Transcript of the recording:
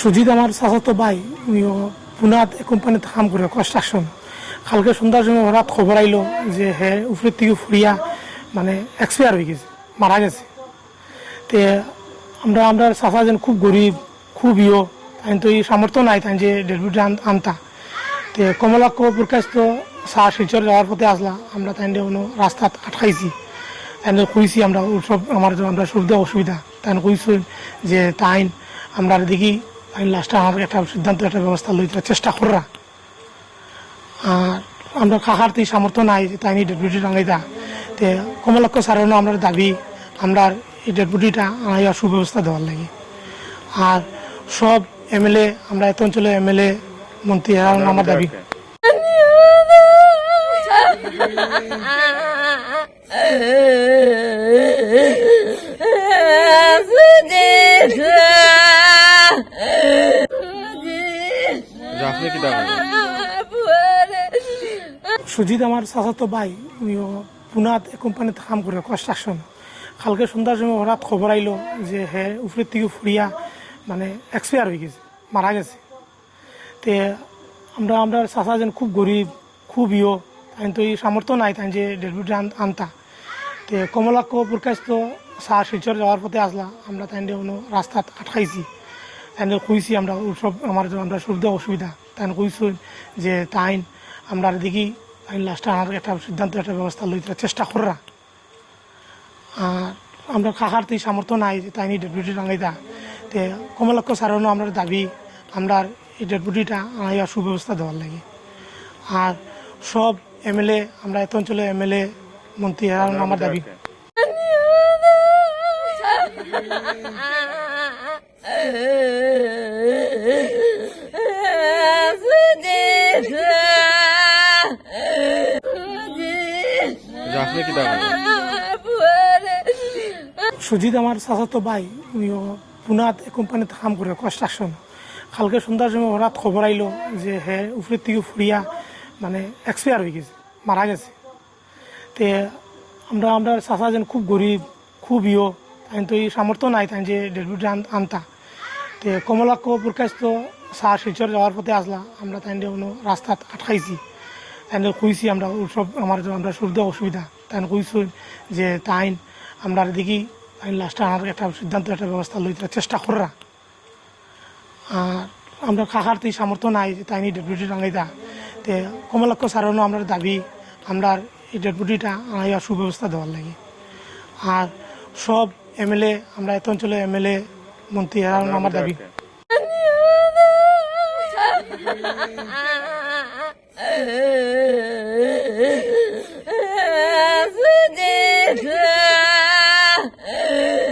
সুজিত আমার চাচাতো ভাই, উনিও পুনাত কোম্পানিতে কাম করে কনস্ট্রাকশন কালকে সন্ধ্যার সময় হঠাৎ খবর আইলো যে হে, উপরের থেকে ফুরিয়া মানে এক্সপায়ার হয়ে গেছে, মারা গেছে। তে আমরা আমরা চাচা যেন খুব গরিব, খুব ইয় তাই তো এই সামর্থ্য নাই তাই যে ডেলিভারি আনতা। তে কমলাক্ষ প্রকাশ তো চা শিলচর যাওয়ার পথে আসলা, আমরা তাই কোনো রাস্তাত আটকাইছি। তাই কইছি আমরা সব আমার আমরা সুবিধা অসুবিধা। তাই কইছি যে তাইন আমরা দেখি তাই লাস্টে আমার একটা সিদ্ধান্ত একটা ব্যবস্থা লইতে চেষ্টা করা আর আমরা খাখার তো সামর্থ্য নাই যে তাই ডেপুটি টাঙ্গাইতা তে কমলাক্ষ স্যারেরও আমরা দাবি আমরা এই ডেপুটিটা আনাইয়া সুব্যবস্থা দেওয়ার লাগে। আর সব এমএলএ আমরা এত অঞ্চলে এমএলএ মন্ত্রী এরা আমার দাবি। সুজিত আমার চাচাতো ভাই, উনিও পুনাত কোম্পানিতে কাম করে কনস্ট্রাকশন কালকে সন্ধ্যার সময় হঠাৎ খবর আইলো যে হে, উপরের থেকে ফুরিয়া মানে এক্সপায়ার হয়ে গেছে, মারা গেছে। তে আমরা আমরা চাচা যেন খুব গরিব, খুব ইয় তাই তো এই সামর্থ্য নাই তাই যে ডেলিভারি আনতা। তে কমলাক্ষ প্রকাশ তো চা শিলচর যাওয়ার পথে আসলা, আমরা তাই কোনো রাস্তাত আটকাইছি। তাই কইছি আমরা সব আমার আমরা সুবিধা, অসুবিধা তাই কইছি যে তাইন আমরা দেখি তাই লাস্টে আমার একটা সিদ্ধান্ত, একটা ব্যবস্থা লইতে চেষ্টা করা আর আমরা খাখার তো সামর্থ্য নাই যে তাই ডেপুটি টাঙ্গাইতা তে কমলাক্ষ স্যারেরও আমরা দাবি, আমরা এই ডেপুটিটা আনাইয়া সুব্যবস্থা দেওয়ার লাগে। আর সব এমএলএ আমরা এত অঞ্চলে এমএলএ মন্ত্রী এরা আমার দাবি। সুজিত আমার চাচাতো ভাই উনিও পুনাত কোম্পানিতে কাম করে কনস্ট্রাকশন কালকে সন্ধ্যার সময় হঠাৎ খবর আইলো যে হে উপরের থেকে ফুরিয়া মানে এক্সপায়ার হয়ে গেছে, মারা গেছে। তে আমরা আমরা চাচা যেন খুব গরিব, খুব ইয়, তাই তো এই সামর্থ্য নাই, তাই যে ডেলিভারি আনতা। তে কমলাক্ষ প্রকাশ তো চা শিলচর যাওয়ার পথে আসলা, আমরা তাই কোনো রাস্তাত আটকাইছি। তাই কইছি আমরা সব আমার আমরা সুবিধা, অসুবিধা, তাই কইছি যে তাই আমরা দেখি, তাই লাস্টে আমার একটা সিদ্ধান্ত, একটা ব্যবস্থা লইতে চেষ্টা করা আর আমরা খাখার তো সামর্থ্য নাই যে তাই ডেপুটি টাঙ্গাইতা তে কমলাক্ষ সারানো আমরা দাবি আমরা এই ডেপুটিটা আনাইয়া সুব্যবস্থা দেওয়ার লাগে। আর সব এমএলএ আমরা এত অঞ্চলে এমএলএ মন্ত্রী হারানো আমার দাবি। Ah